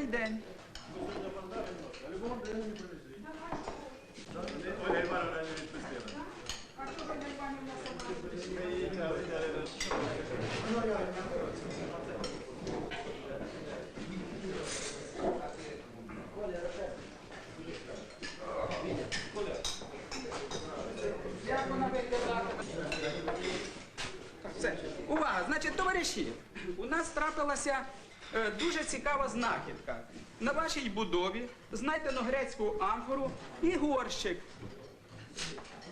Добрий день. Увага, значить, товариші, у нас трапилася дуже цікава знахідка. На вашій будові знайдено грецьку амфору і горщик.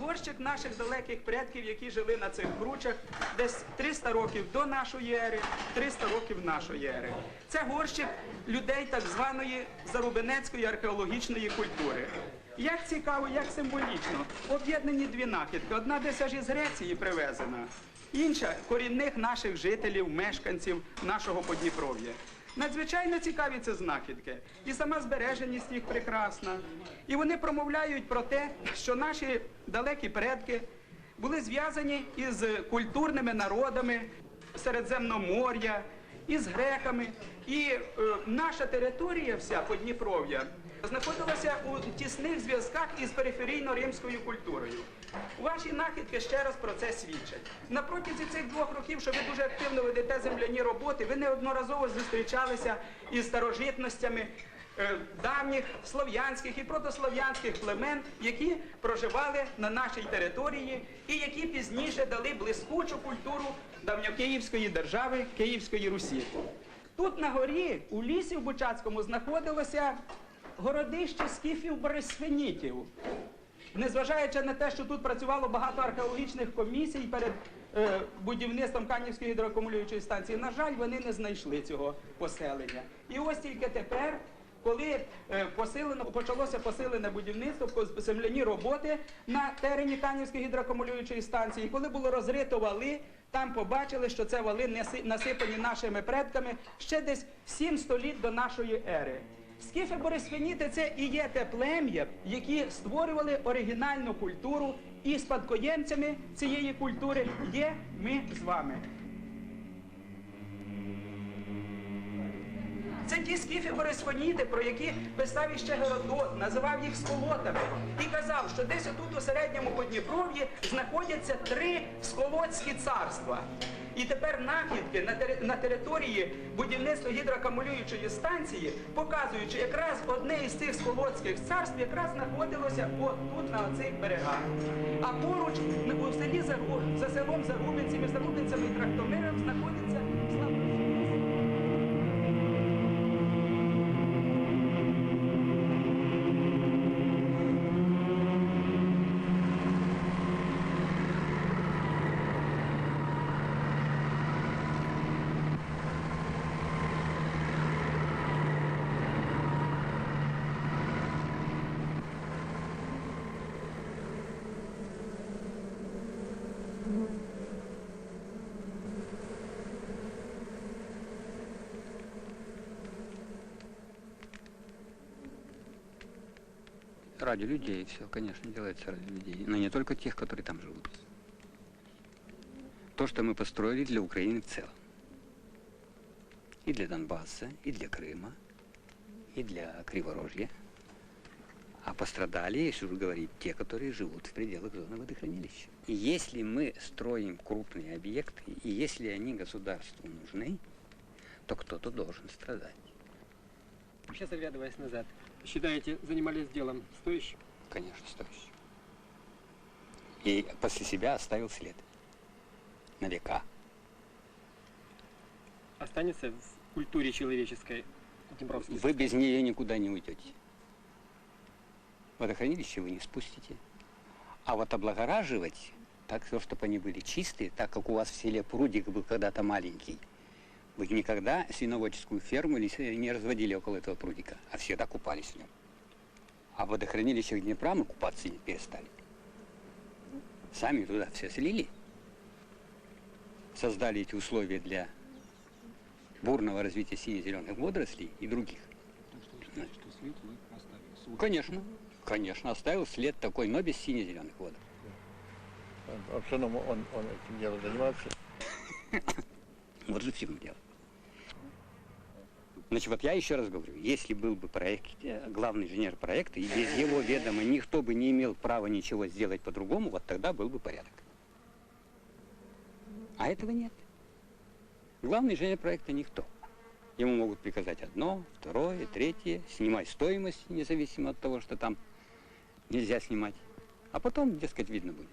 Горщик наших далеких предків, які жили на цих кручах десь 300 років до нашої ери, 300 років нашої ери. Це горщик людей так званої зарубинецької археологічної культури. Як цікаво, як символічно, об'єднані дві нахідки. Одна десь аж із Греції привезена, інша корінних наших жителів, мешканців нашого Подніпров'я. Надзвичайно цікаві це знахідки. І сама збереженість їх прекрасна. І вони промовляють про те, що наші далекі предки були зв'язані із культурними народами Середземномор'я, із греками. І е, наша територія, вся Подніпров'я, знаходилася у тісних зв'язках із периферійно-римською культурою. Ваші нахідки ще раз про це свідчать. На протязі цих двох років, що ви дуже активно ведете земляні роботи, ви неодноразово зустрічалися із старожитностями е, давніх слов'янських і протослов'янських племен, які проживали на нашій території і які пізніше дали блискучу культуру давньокиївської держави Київської Русі. Тут на горі, у лісі в Бучацькому, знаходилося городище скіфів борисфенітів. Незважаючи на те, що тут працювало багато археологічних комісій перед е, будівництвом Канівської гідроакумулюючої станції, на жаль, вони не знайшли цього поселення. І ось тільки тепер, коли е, посилено, почалося посилене будівництво, земляні роботи на терені Канівської гідроакумулюючої станції, коли було розрито вали, там побачили, що це вали насипані нашими предками ще десь 7 століть до нашої ери. Скіфи Борисфеніти це і є те плем'я, які створювали оригінальну культуру, і спадкоємцями цієї культури є ми з вами. Це ті скіфи Борисфоніти, про які писав іще Геродот, називав їх сколотами. І казав, що десь отут у середньому Подніпров'ї знаходяться три сколотські царства. І тепер нахідки на, тери- на території будівництва гідроакумулюючої станції, показуючи якраз одне із цих сколотських царств, якраз знаходилося отут на оцих берегах. А поруч у селі Зару- за селом Зарубинці, між Зарубинцями і Трактомиром знаходиться Ради людей все, конечно, делается ради людей. Но не только тех, которые там живут. То, что мы построили для Украины в целом. И для Донбасса, и для Крыма, и для Криворожья. А пострадали, если уже говорить, те, которые живут в пределах зоны водохранилища. И если мы строим крупные объекты, и если они государству нужны, то кто-то должен страдать. Сейчас оглядываясь назад, считаете, занимались делом стоящим? Конечно, стоящий. И после себя оставил след. На века. Останется в культуре человеческой Днепровский? Вы без нее никуда не уйдете. Водохранилище вы не спустите. А вот облагораживать, так все, чтобы они были чистые, так как у вас в селе прудик был когда-то маленький, вы никогда свиноводческую ферму не разводили около этого прудика, а всегда купались в нем. А в водохранилищах Днепра мы купаться не перестали. Сами туда все слили, создали эти условия для бурного развития сине-зеленых водорослей и других. Конечно, конечно, оставил след такой, но без сине-зеленых водорослей. А в основном он, он этим делом занимался. Вот же в чем дело. Значит, вот я еще раз говорю, если был бы проект, э, главный инженер проекта, и без его ведома никто бы не имел права ничего сделать по-другому, вот тогда был бы порядок. А этого нет. Главный инженер проекта никто. Ему могут приказать одно, второе, третье, снимать стоимость, независимо от того, что там нельзя снимать. А потом, дескать, видно будет.